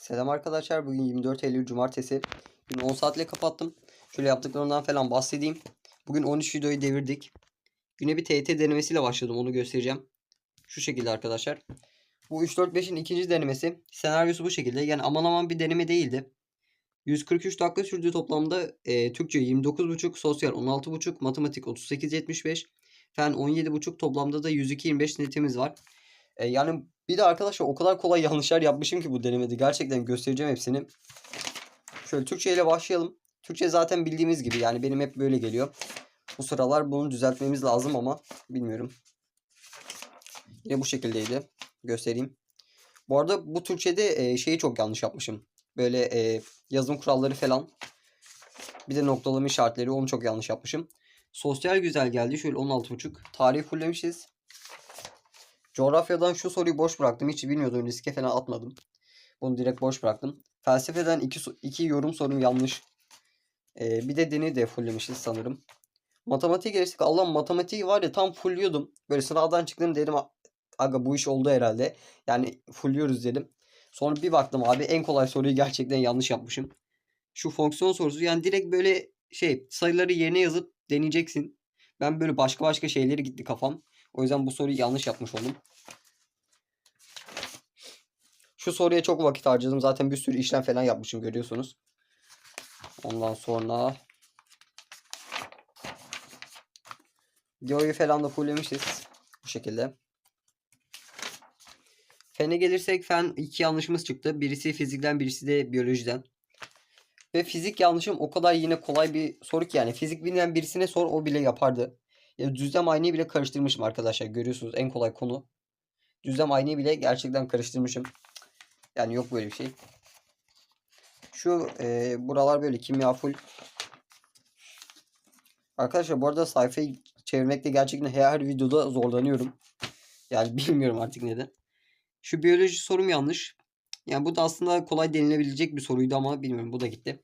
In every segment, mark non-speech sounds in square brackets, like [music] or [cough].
Selam arkadaşlar. Bugün 24 Eylül Cumartesi. Gün 10 saatle kapattım. Şöyle yaptıklarımdan falan bahsedeyim. Bugün 13 videoyu devirdik. Güne bir TYT denemesiyle başladım. Onu göstereceğim. Şu şekilde arkadaşlar. Bu 3-4-5'in ikinci denemesi. Senaryosu bu şekilde. Yani aman aman bir deneme değildi. 143 dakika sürdü toplamda. E, Türkçe 29.5, sosyal 16.5, matematik 38.75, fen 17.5 toplamda da 102.25 netimiz var. E, yani bir de arkadaşlar o kadar kolay yanlışlar yapmışım ki bu denemede. Gerçekten göstereceğim hepsini. Şöyle Türkçe ile başlayalım. Türkçe zaten bildiğimiz gibi yani benim hep böyle geliyor. Bu sıralar bunu düzeltmemiz lazım ama bilmiyorum. Yine bu şekildeydi. Göstereyim. Bu arada bu Türkçe'de e, şeyi çok yanlış yapmışım. Böyle e, yazım kuralları falan. Bir de noktalama işaretleri onu çok yanlış yapmışım. Sosyal güzel geldi. Şöyle 16.5. Tarih fulllemişiz. Coğrafyadan şu soruyu boş bıraktım. Hiç bilmiyordum. Riske falan atmadım. Bunu direkt boş bıraktım. Felsefeden iki, iki yorum sorum yanlış. Ee, bir de dini de fulllemişiz sanırım. Matematiğe geçtik. Allah matematiği var ya tam fullliyordum. Böyle sınavdan çıktım dedim "A- aga bu iş oldu herhalde. Yani fullliyoruz dedim. Sonra bir baktım abi en kolay soruyu gerçekten yanlış yapmışım. Şu fonksiyon sorusu yani direkt böyle şey sayıları yerine yazıp deneyeceksin. Ben böyle başka başka şeyleri gitti kafam. O yüzden bu soruyu yanlış yapmış oldum. Şu soruya çok vakit harcadım. Zaten bir sürü işlem falan yapmışım görüyorsunuz. Ondan sonra Geo'yu falan da fulllemişiz. Bu şekilde. Fen'e gelirsek fen iki yanlışımız çıktı. Birisi fizikten birisi de biyolojiden. Ve fizik yanlışım o kadar yine kolay bir soru ki yani. Fizik bilmeyen birisine sor o bile yapardı. Düzlem aynayı bile karıştırmışım arkadaşlar. Görüyorsunuz en kolay konu. Düzlem aynayı bile gerçekten karıştırmışım. Yani yok böyle bir şey. Şu e, buralar böyle kimya full. Arkadaşlar bu arada sayfayı çevirmekte gerçekten her videoda zorlanıyorum. Yani [laughs] bilmiyorum artık neden. Şu biyoloji sorum yanlış. Yani bu da aslında kolay denilebilecek bir soruydu ama bilmiyorum bu da gitti.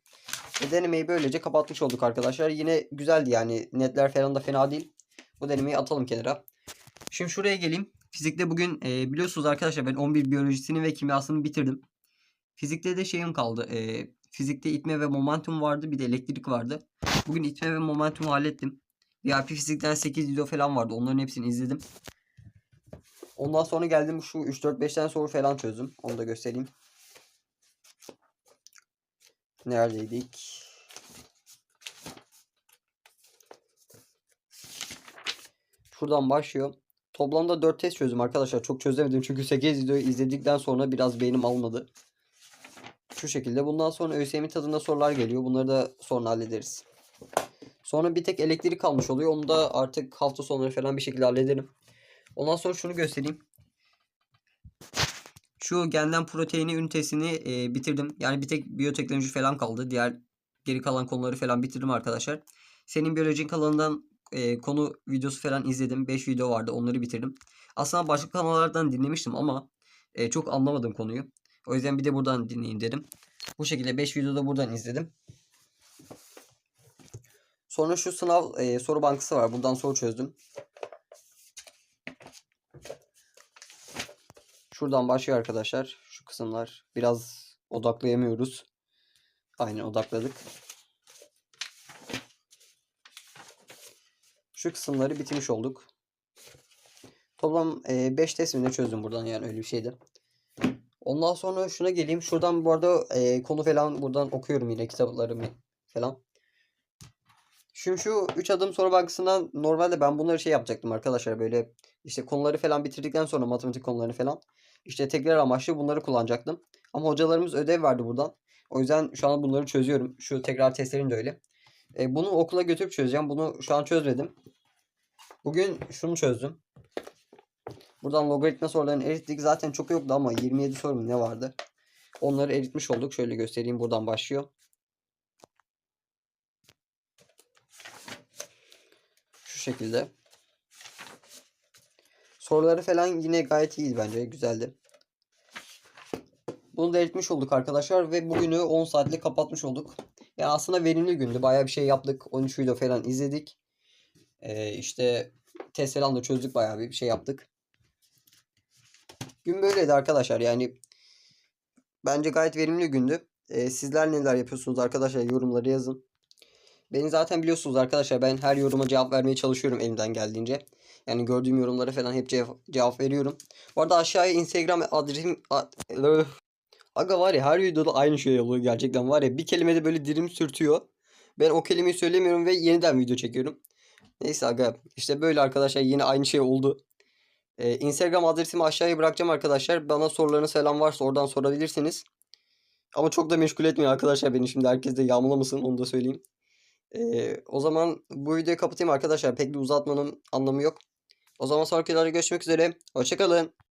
Ve denemeyi böylece kapatmış olduk arkadaşlar. Yine güzeldi yani netler falan da fena değil. Bu denemeyi atalım kenara. Şimdi şuraya geleyim. Fizikte bugün e, biliyorsunuz arkadaşlar ben 11 biyolojisini ve kimyasını bitirdim. Fizikte de şeyim kaldı. E, fizikte itme ve momentum vardı. Bir de elektrik vardı. Bugün itme ve momentumu hallettim. VIP fizikten 8 video falan vardı. Onların hepsini izledim. Ondan sonra geldim şu 3-4-5'ten soru falan çözdüm. Onu da göstereyim. Neredeydik? Şuradan başlıyor. Toplamda 4 test çözdüm arkadaşlar. Çok çözemedim çünkü 8 videoyu izledikten sonra biraz beynim almadı. Şu şekilde. Bundan sonra ÖSYM tadında sorular geliyor. Bunları da sonra hallederiz. Sonra bir tek elektrik kalmış oluyor. Onu da artık hafta sonları falan bir şekilde hallederim. Ondan sonra şunu göstereyim. Şu genden proteini ünitesini e, bitirdim. Yani bir tek biyoteknoloji falan kaldı. Diğer geri kalan konuları falan bitirdim arkadaşlar. Senin biyolojin kalanından e, konu videosu falan izledim. 5 video vardı. Onları bitirdim. Aslında başka kanallardan dinlemiştim ama e, çok anlamadım konuyu. O yüzden bir de buradan dinleyeyim dedim. Bu şekilde 5 videoda buradan izledim. Sonra şu sınav e, soru bankası var. Buradan soru çözdüm. Şuradan başlıyor arkadaşlar. Şu kısımlar biraz odaklayamıyoruz. Aynen odakladık. Şu kısımları bitirmiş olduk. Toplam 5 test mi ne çözdüm buradan yani öyle bir şeydi. Ondan sonra şuna geleyim. Şuradan bu arada e, konu falan buradan okuyorum yine kitaplarımı falan. Şimdi şu 3 adım soru bankasından normalde ben bunları şey yapacaktım arkadaşlar böyle işte konuları falan bitirdikten sonra matematik konularını falan işte tekrar amaçlı bunları kullanacaktım. Ama hocalarımız ödev verdi buradan. O yüzden şu an bunları çözüyorum. Şu tekrar testlerin de öyle. E, bunu okula götürüp çözeceğim. Bunu şu an çözmedim. Bugün şunu çözdüm. Buradan logaritma sorularını erittik. Zaten çok yoktu ama 27 soru ne vardı? Onları eritmiş olduk. Şöyle göstereyim. Buradan başlıyor. Şu şekilde. Soruları falan yine gayet iyiydi bence. Güzeldi. Bunu da eritmiş olduk arkadaşlar ve bugünü 10 saatle kapatmış olduk. Yani aslında verimli gündü. Bayağı bir şey yaptık. 13 video falan izledik. Ee, işte test falan da çözdük bayağı bir şey yaptık. Gün böyleydi arkadaşlar. Yani bence gayet verimli gündü. Ee, sizler neler yapıyorsunuz arkadaşlar yorumları yazın. Beni zaten biliyorsunuz arkadaşlar ben her yoruma cevap vermeye çalışıyorum elimden geldiğince. Yani gördüğüm yorumlara falan hep cevap, cevap veriyorum. Bu arada aşağıya Instagram adresim... a- Öf. Aga var ya her videoda aynı şey oluyor gerçekten var ya bir kelimede böyle dilim sürtüyor. Ben o kelimeyi söylemiyorum ve yeniden video çekiyorum. Neyse aga işte böyle arkadaşlar yine aynı şey oldu. Ee, Instagram adresimi aşağıya bırakacağım arkadaşlar. Bana sorularınız falan varsa oradan sorabilirsiniz. Ama çok da meşgul etmeyin arkadaşlar beni şimdi herkes de yağmalamasın onu da söyleyeyim. Ee, o zaman bu videoyu kapatayım arkadaşlar. Pek bir uzatmanın anlamı yok. O zaman sonraki videoda görüşmek üzere. Hoşçakalın.